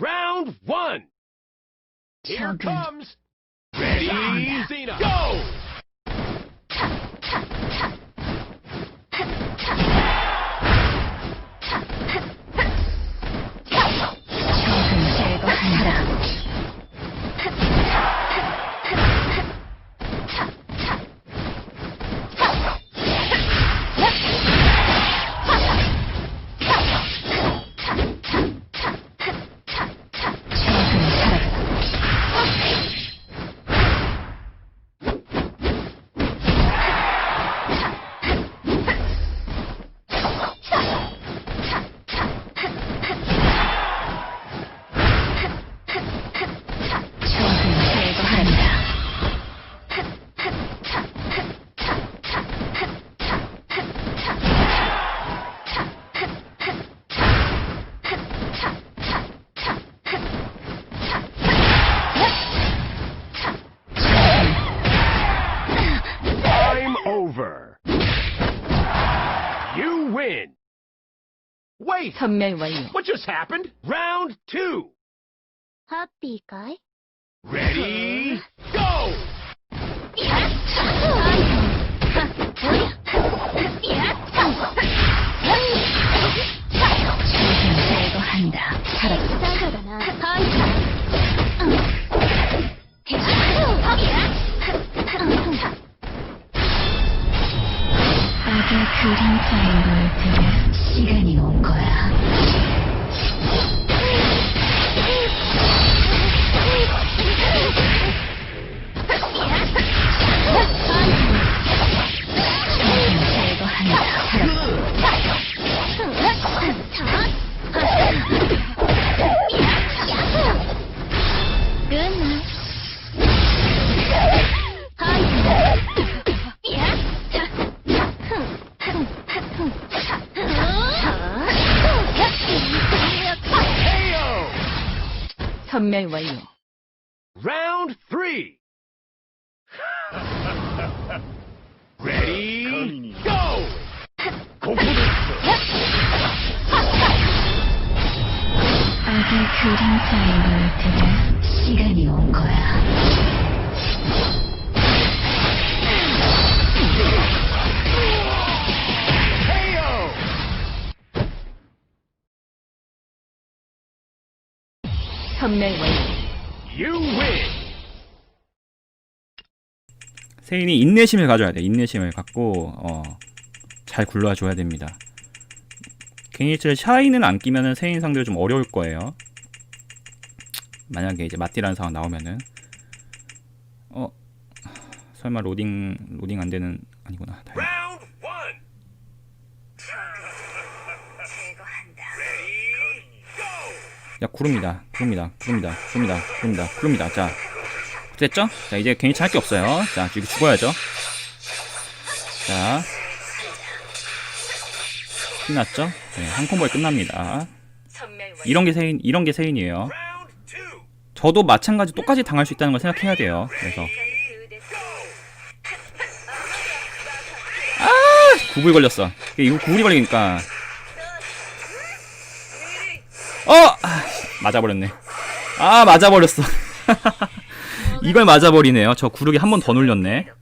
Round one. Here 적은 comes. Ready, 싸운다. Xena, go! Wait! What just happened? Round two! Happy guy? Ready? 그림자인 걸 들을 시간이 온 거야. 적은 선멸 완료. Round 3. Ready? Go! 아기 그림 따위 놀 때는 시간이 온 거야. 선멸 완료. You win. 세인이 인내심을 가져야 돼. 인내심을 갖고 어, 잘 굴러줘야 됩니다. 개인일치를 샤이는 안 끼면은 세인 상대로 좀 어려울 거예요. 만약에 이제 맞디라는 상황 나오면은 어 설마 로딩 로딩 안 되는 아니구나. 다행이다. Round one. Ready, 야 구릅니다. 구릅니다. 구릅니다. 구릅니다. 구릅니다. 구릅니다. 자 됐죠? 자 이제 개인일치 할게 없어요. 자 지금 죽어야죠. 자 끝났죠? 네, 한 콤보에 끝납니다. 이런 게 세인 이런 게 세인이에요. 저도 마찬가지 똑같이 당할 수 있다는 걸 생각해야 돼요. 그래서 아 구불 걸렸어. 이거 구불이 걸리니까 어 아, 맞아버렸네. 아 맞아버렸어. 이걸 맞아버리네요. 저 구르기 한 번 더 눌렸네.